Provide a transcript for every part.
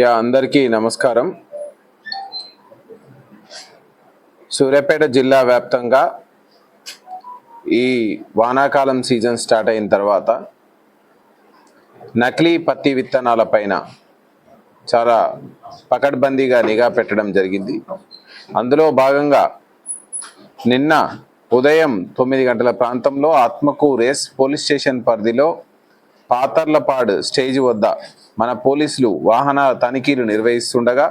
Yeah అందరికీ నమస్కారం. సూర్యాపేట జిల్లా వ్యాప్తంగా ఈ వానాకాలం సీజన్ స్టార్ట్ అయిన తర్వాత నకిలీ పత్తి విత్తనాల పైన చాలా పకడ్బందీగా నిఘా పెట్టడం జరిగింది. అందులో భాగంగా నిన్న ఉదయం తొమ్మిది గంటల ప్రాంతంలో ఆత్మకు రేస్ పోలీస్ స్టేషన్ పరిధిలో పాతర్లపాడు స్టేజ్ వద్ద మన పోలీసులు వాహన తనిఖీలు నిర్వహిస్తుండగా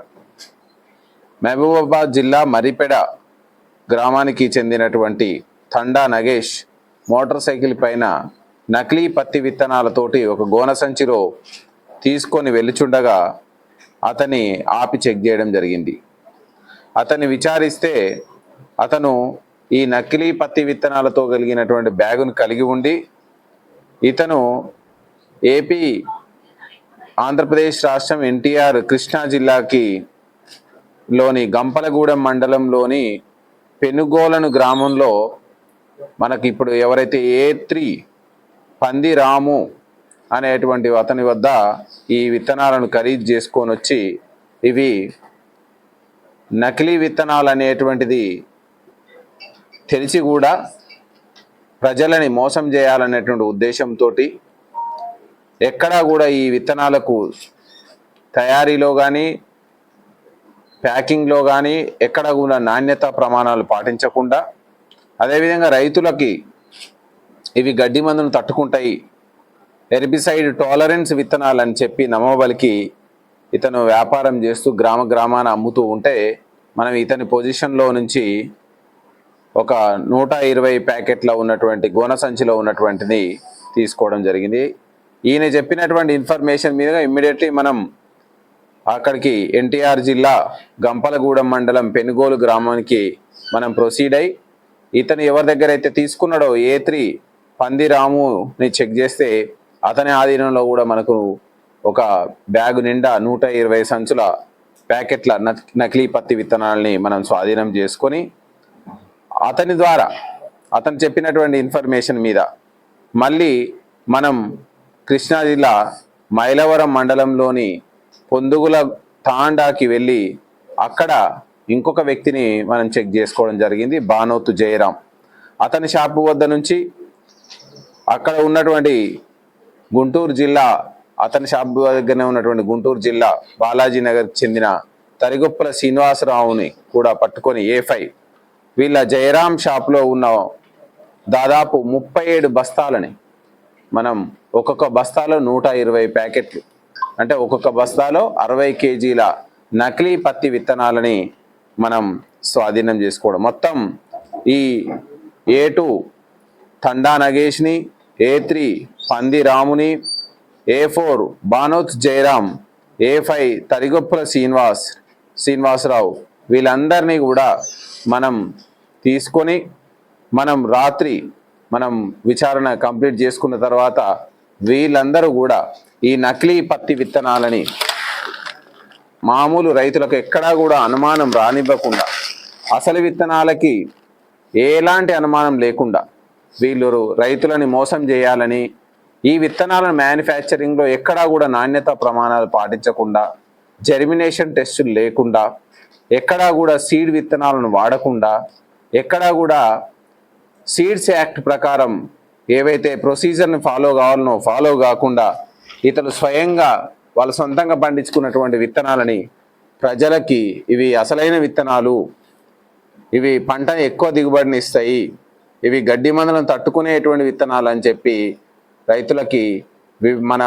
మహబూబాబాద్ జిల్లా మరిపెడ గ్రామానికి చెందినటువంటి తండా నగేష్ మోటార్ సైకిల్ పైన నకిలీ పత్తి విత్తనాలతోటి ఒక గోన సంచిలో తీసుకొని వెళ్ళుచుండగా అతని ఆపి చెక్ చేయడం జరిగింది. అతన్ని విచారిస్తే అతను ఈ నకిలీ పత్తి విత్తనాలతో కలిగినటువంటి బ్యాగును కలిగి ఉండి ఇతను ఏపీ ఆంధ్రప్రదేశ్ రాష్ట్రం ఎన్టీఆర్ కృష్ణా జిల్లాకి లోని గంపలగూడెం మండలంలోని పెనుగోలను గ్రామంలో మనకి ఇప్పుడు ఎవరైతే ఏ త్రీ పంది రాము అనేటువంటి అతని వద్ద ఈ విత్తనాలను ఖరీదు చేసుకొని వచ్చి ఇవి నకిలీ విత్తనాలు అనేటువంటిది తెలిసి కూడా ప్రజలని మోసం చేయాలనేటువంటి ఉద్దేశంతో ఎక్కడా కూడా ఈ విత్తనాలకు తయారీలో కానీ ప్యాకింగ్లో కానీ ఎక్కడ కూడా నాణ్యత ప్రమాణాలు పాటించకుండా అదేవిధంగా రైతులకి ఇవి గడ్డి మందును తట్టుకుంటాయి హెర్బిసైడ్ టాలరెన్స్ విత్తనాలు అని చెప్పి నమ్మబలికి ఇతను వ్యాపారం చేస్తూ గ్రామ గ్రామాన అమ్ముతూ ఉంటే మనం ఇతని పొజిషన్లో నుంచి ఒక నూట ఇరవై ప్యాకెట్లో ఉన్నటువంటి గోన సంచిలో ఉన్నటువంటిది తీసుకోవడం జరిగింది. ఈయన చెప్పినటువంటి ఇన్ఫర్మేషన్ మీద ఇమ్మీడియట్లీ మనం అక్కడికి ఎన్టీఆర్ జిల్లా గంపలగూడెం మండలం పెనుగోలు గ్రామానికి మనం ప్రొసీడ్ అయి ఇతను ఎవరి దగ్గర అయితే తీసుకున్నాడో ఏ త్రీ పందిరాముని చెక్ చేస్తే అతని ఆధీనంలో కూడా మనకు ఒక బ్యాగు నిండా నూట ఇరవై సంచుల ప్యాకెట్ల నకిలీ పత్తి విత్తనాలని మనం స్వాధీనం చేసుకొని అతని ద్వారా అతను చెప్పినటువంటి ఇన్ఫర్మేషన్ మీద మళ్ళీ మనం కృష్ణా జిల్లా మైలవరం మండలంలోని పొందుగుల తాండాకి వెళ్ళి అక్కడ ఇంకొక వ్యక్తిని మనం చెక్ చేసుకోవడం జరిగింది బానోతు జయరాం. అతని షాపు వద్ద నుంచి అక్కడ ఉన్నటువంటి గుంటూరు జిల్లా అతని షాప్ దగ్గరనే ఉన్నటువంటి గుంటూరు జిల్లా బాలాజీ నగర్కి చెందిన తరిగొప్పల శ్రీనివాసరావుని కూడా పట్టుకొని ఏ ఫైవ్ వీళ్ళ జయరాం షాప్లో ఉన్న దాదాపు ముప్పై ఏడు బస్తాలని మనం ఒక్కొక్క బస్తాలో నూట ఇరవై ప్యాకెట్లు. అంటే ఒక్కొక్క బస్తాలో అరవై కేజీల నకిలీ పత్తి విత్తనాలని మనం స్వాధీనం చేసుకోవడం. మొత్తం ఈ ఏ two Thanda నగేష్ని A three Pandi Ramuni A four Banoth Jayaram A five Tarigoppula Srinivas Srinivasarao వీళ్ళందరినీ కూడా మనం తీసుకొని మనం రాత్రి మనం విచారణ కంప్లీట్ చేసుకున్న తర్వాత వీళ్ళందరూ కూడా ఈ నకిలీ పత్తి విత్తనాలని మామూలు రైతులకు ఎక్కడా కూడా అనుమానం రానివ్వకుండా అసలు విత్తనాలకి ఎలాంటి అనుమానం లేకుండా వీళ్ళు రైతులని మోసం చేయాలని ఈ విత్తనాలను మ్యానుఫ్యాక్చరింగ్లో ఎక్కడా కూడా నాణ్యత ప్రమాణాలు పాటించకుండా జెర్మినేషన్ టెస్టులు లేకుండా ఎక్కడా కూడా సీడ్ విత్తనాలను వాడకుండా ఎక్కడా కూడా సీడ్స్ యాక్ట్ ప్రకారం ఏవైతే ప్రొసీజర్ని ఫాలో కావాలనో ఫాలో కాకుండా ఇతరులు స్వయంగా వాళ్ళ సొంతంగా పండించుకున్నటువంటి విత్తనాలని ప్రజలకి ఇవి అసలైన విత్తనాలు. ఇవి పంట ఎక్కువ దిగుబడిని ఇస్తాయి. ఇవి గడ్డి మందులను తట్టుకునేటువంటి విత్తనాలు అని చెప్పి రైతులకి మన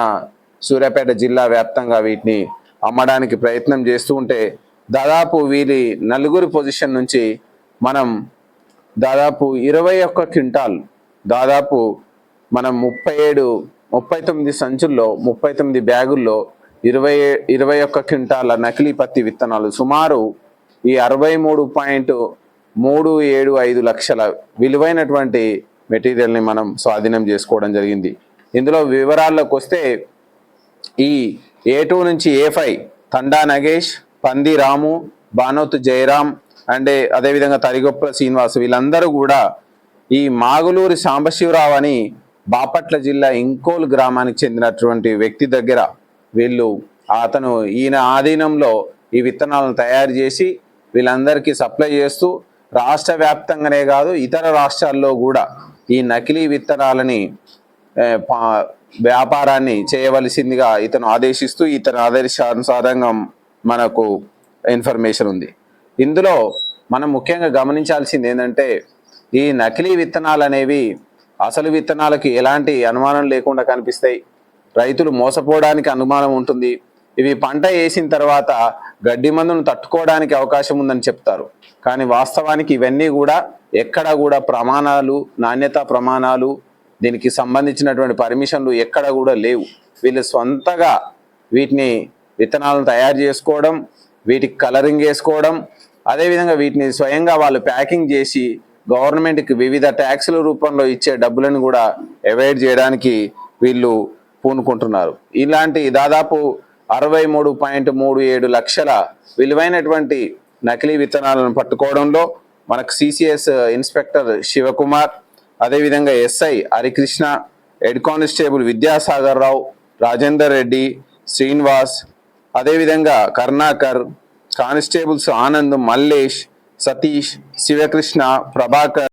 సూర్యాపేట జిల్లా వ్యాప్తంగా వీటిని అమ్మడానికి ప్రయత్నం చేస్తూ ఉంటే దాదాపు వీరి నలుగురి పొజిషన్ నుంచి మనం దాదాపు ఇరవై ఒక్క క్వింటాల్ దాదాపు మనం ముప్పై ఏడు ముప్పై తొమ్మిది సంచుల్లో ముప్పై తొమ్మిది బ్యాగుల్లో ఇరవై ఇరవై ఒక్క క్వింటాల నకిలీ పత్తి విత్తనాలు సుమారు ఈ అరవై మూడు పాయింట్ మూడు ఏడు ఐదు లక్షల విలువైనటువంటి మెటీరియల్ని మనం స్వాధీనం చేసుకోవడం జరిగింది. ఇందులో వివరాల్లోకి వస్తే ఈ ఏ టూ నుంచి ఏ ఫైవ్ తండా నగేష్ పంది రాము బానోత్ జయరాం అండ్ అదేవిధంగా తరిగొప్పల శ్రీనివాస్ వీళ్ళందరూ కూడా ఈ మాగులూరి సాంబశివరావు అని బాపట్ల జిల్లా ఇంకోల్ గ్రామానికి చెందినటువంటి వ్యక్తి దగ్గర వీళ్ళు అతను ఈయన ఆధీనంలో ఈ విత్తనాలను తయారు చేసి వీళ్ళందరికీ సప్లై చేస్తూ రాష్ట్ర వ్యాప్తంగానే కాదు ఇతర రాష్ట్రాల్లో కూడా ఈ నకిలీ విత్తనాలని వ్యాపారాన్ని చేయవలసిందిగా ఇతను ఆదేశిస్తూ ఇతను ఆదేశానుసారంగా మనకు ఇన్ఫర్మేషన్ ఉంది. ఇందులో మనం ముఖ్యంగా గమనించాల్సింది ఏంటంటే ఈ నకిలీ విత్తనాలు అనేవి అసలు విత్తనాలకి ఎలాంటి అనుమానం లేకుండా కనిపిస్తాయి. రైతులు మోసపోవడానికి అనుమానం ఉంటుంది. ఇవి పంట వేసిన తర్వాత గడ్డి మందును తట్టుకోవడానికి అవకాశం ఉందని చెప్తారు. కానీ వాస్తవానికి ఇవన్నీ కూడా ఎక్కడ కూడా ప్రమాణాలు నాణ్యత ప్రమాణాలు దీనికి సంబంధించినటువంటి పర్మిషన్లు ఎక్కడ కూడా లేవు. వీళ్ళు సొంతగా వీటిని విత్తనాలను తయారు చేసుకోవడం వీటికి కలరింగ్ వేసుకోవడం అదేవిధంగా వీటిని స్వయంగా వాళ్ళు ప్యాకింగ్ చేసి గవర్నమెంట్కి వివిధ ట్యాక్సుల రూపంలో ఇచ్చే డబ్బులను కూడా అవాయిడ్ చేయడానికి వీళ్ళు పూనుకుంటున్నారు. ఇలాంటి దాదాపు అరవై మూడు పాయింట్ మూడు ఏడు లక్షల విలువైనటువంటి నకిలీ విత్తనాలను పట్టుకోవడంలో మనకు సిసిఎస్ ఇన్స్పెక్టర్ శివకుమార్ అదేవిధంగా SI Harikrishna head constable Vidyasagar Rao Rajender Reddy Srinivas అదేవిధంగా కర్ణాకర్ కానిస్టేబుల్స్ ఆనంద్ మల్లేష్ సతీష్ శివకృష్ణ ప్రభాకర్.